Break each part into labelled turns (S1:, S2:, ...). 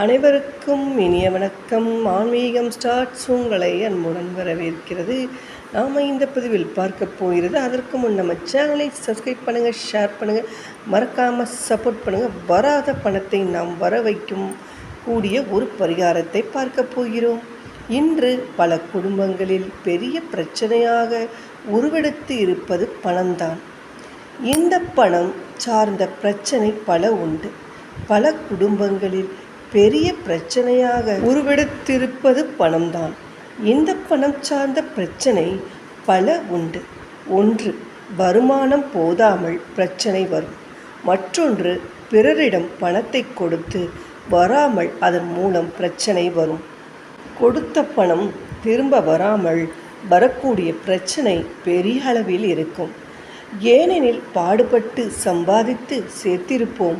S1: அனைவருக்கும் இனிய வணக்கம். ஆன்மீகம் ஸ்டார்ட்ஸ் உங்களை அன்புடன் வரவேற்கிறது. நாம் இந்த பதிவில் பார்க்க போகிறது. அதற்கு முன் நம்ம சேனலை சப்ஸ்கிரைப் பண்ணுங்கள் ஷேர் பண்ணுங்கள் மறக்காமல் சப்போர்ட் பண்ணுங்கள் வராத பணத்தை நாம் வர வைக்கும் கூடிய ஒரு பரிகாரத்தை பார்க்க போகிறோம். இன்று பல குடும்பங்களில் பெரிய பிரச்சனையாக உருவெடுத்து இருப்பது பணம்தான். இந்த பணம் சார்ந்த பிரச்சனை பல உண்டு. பல குடும்பங்களில் பெரிய பிரச்சனையாக உருவெடுத்திருப்பது பணம்தான். இந்த பணம் சார்ந்த பிரச்சனை பல உண்டு. ஒன்று வருமானம் போதாமல் பிரச்சனை வரும். மற்றொன்று பிறரிடம் பணத்தை கொடுத்து வராமல் அதன் மூலம் பிரச்சனை வரும். கொடுத்த பணம் திரும்ப வராமல் வரக்கூடிய பிரச்சனை பெரிய அளவில் இருக்கும். ஏனெனில் பாடுபட்டு சம்பாதித்து சேர்த்திருப்போம்.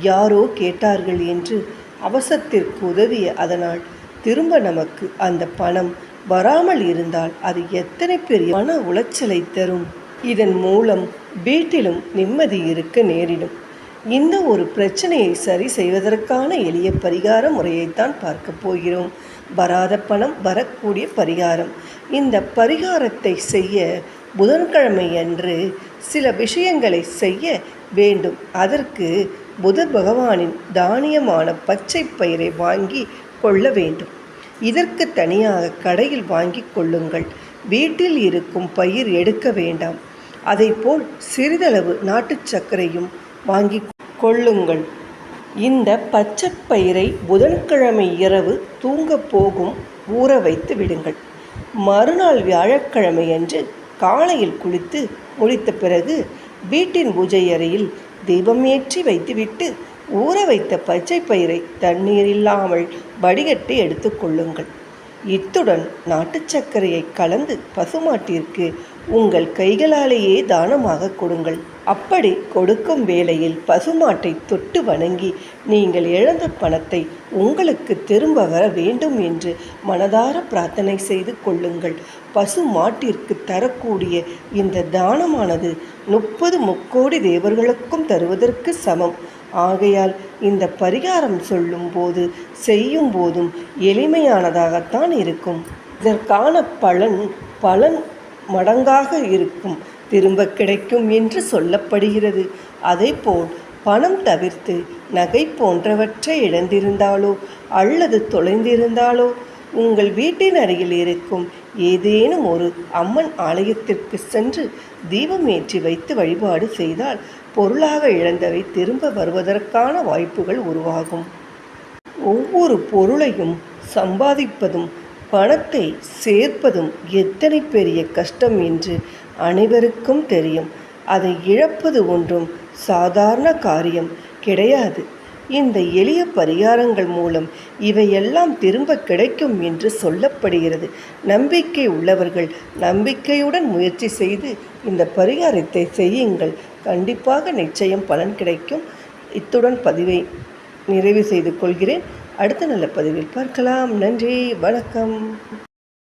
S1: யாரோ கேட்டார்கள் என்று அவசரத்திற்கு உதவிய அதனால் திரும்ப நமக்கு அந்த பணம் வராமல் இருந்தால் அது எத்தனை பெரிய மன உளைச்சலை தரும். இதன் மூலம் வீட்டிலும் நிம்மதி இருக்க நேரிடும். இந்த ஒரு பிரச்சனையை சரி செய்வதற்கான எளிய பரிகார முறையைத்தான் பார்க்க போகிறோம். வராத பணம் வரக்கூடிய பரிகாரம். இந்த பரிகாரத்தை செய்ய புதன்கிழமை அன்று சில விஷயங்களை செய்ய வேண்டும். அதற்கு புதர் பகவானின் தானியமான பச்சை பயிரை வாங்கி கொள்ள வேண்டும். இதற்கு தனியாக கடையில் வாங்கி கொள்ளுங்கள். வீட்டில் இருக்கும் பயிர் எடுக்க வேண்டாம். போல் சிறிதளவு நாட்டு சர்க்கரையும் வாங்கி கொள்ளுங்கள். இந்த பச்சை பயிரை புதன்கிழமை இரவு தூங்க போகும் ஊற வைத்து விடுங்கள். மறுநாள் வியாழக்கிழமை அன்று காலையில் குளித்து முடித்த பிறகு வீட்டின் பூஜை அறையில் தீபம் ஏற்றி வைத்துவிட்டு ஊற வைத்த பச்சை பயிரை தண்ணீர் இல்லாமல் வடிகட்டி எடுத்துக்கொள்ளுங்கள் இத்துடன் நாட்டு சர்க்கரையை கலந்து பசுமாட்டிற்கு உங்கள் கைகளாலேயே தானமாக கொடுங்கள். அப்படி கொடுக்கும் வேளையில் பசுமாட்டை தொட்டு வணங்கி நீங்கள் இழந்த பணத்தை உங்களுக்கு திரும்ப வர வேண்டும் என்று மனதார பிரார்த்தனை செய்து கொள்ளுங்கள். பசு மாட்டிற்கு தரக்கூடிய இந்த தானமானது முப்பது முக்கோடி தேவர்களுக்கும் தருவதற்கு சமம். ஆகையால் இந்த பரிகாரம் சொல்லும் போது செய்யும் போதும் எளிமையானதாகத்தான் இருக்கும். இதற்கான பலன் பலன் மடங்காக இருக்கும். திரும்ப கிடைக்கும் என்று சொல்லப்படுகிறது. அதேபோல் பணம் தவிர்த்து நகை போன்றவற்றை இழந்திருந்தாலோ அல்லது தொலைந்திருந்தாலோ உங்கள் வீட்டின் அருகில் இருக்கும் ஏதேனும் ஒரு அம்மன் ஆலயத்திற்கு சென்று தீபம் ஏற்றி வைத்து வழிபாடு செய்தால் பொருளாக இழந்தவை திரும்ப வருவதற்கான வாய்ப்புகள் உருவாகும். ஒவ்வொரு பொருளையும் சம்பாதிப்பதும் பணத்தை சேர்ப்பதும் எத்தனை பெரிய கஷ்டம் என்று அனைவருக்கும் தெரியும். அதை இழப்பது ஒன்றும் சாதாரண காரியம் கிடையாது. இந்த எளிய பரிகாரங்கள் மூலம் இவையெல்லாம் திரும்ப கிடைக்கும் என்று சொல்லப்படுகிறது. நம்பிக்கை உள்ளவர்கள் நம்பிக்கையுடன் முயற்சி செய்து இந்த பரிகாரத்தை செய்யுங்கள். கண்டிப்பாக நிச்சயம் பலன் கிடைக்கும். இத்துடன் பதிவை நிறைவு செய்து கொள்கிறேன். அடுத்த நல்ல பதிவில் பார்க்கலாம். நன்றி. வணக்கம்.